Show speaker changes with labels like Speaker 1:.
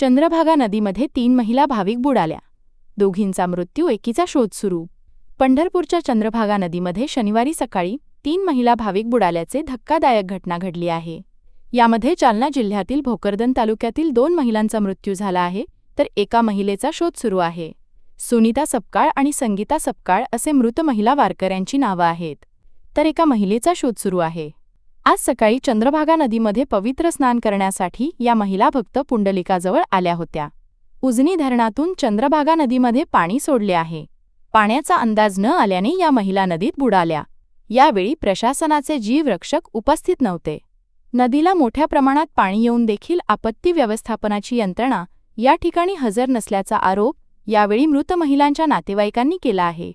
Speaker 1: चंद्रभागा नदीमध्ये तीन महिला भाविक बुडाल्या. दोघींचा मृत्यू एकीचा शोध सुरू. पंढरपूरच्या चंद्रभागा नदीमध्ये शनिवारी सकाळी तीन महिला भाविक बुडाल्याचे धक्कादायक घटना घडली आहे. यामध्ये जालना जिल्ह्यातील भोकरदन तालुक्यातील दोन महिलांचा मृत्यू झाला आहे तर एका महिलेचा शोध सुरू आहे. सुनीता सपकाळ आणि संगीता सपकाळ असे मृत महिला वारकऱ्यांची नावं आहेत. तर एका महिलेचा शोध सुरू आहे. आज सकाळी चंद्रभागा नदीमध्ये पवित्र स्नान करण्यासाठी या महिला भक्त पुंडलिकाजवळ आल्या होत्या. उजनी धरणातून चंद्रभागा नदीमध्ये पाणी सोडले आहे. पाण्याचा अंदाज न आल्याने या महिला नदीत बुडाल्या. यावेळी प्रशासनाचे जीवरक्षक उपस्थित नव्हते. नदीला मोठ्या प्रमाणात पाणी येऊन देखील आपत्ती व्यवस्थापनाची यंत्रणा या ठिकाणी हजर नसल्याचा आरोप यावेळी मृत महिलांच्या नातेवाईकांनी केला आहे.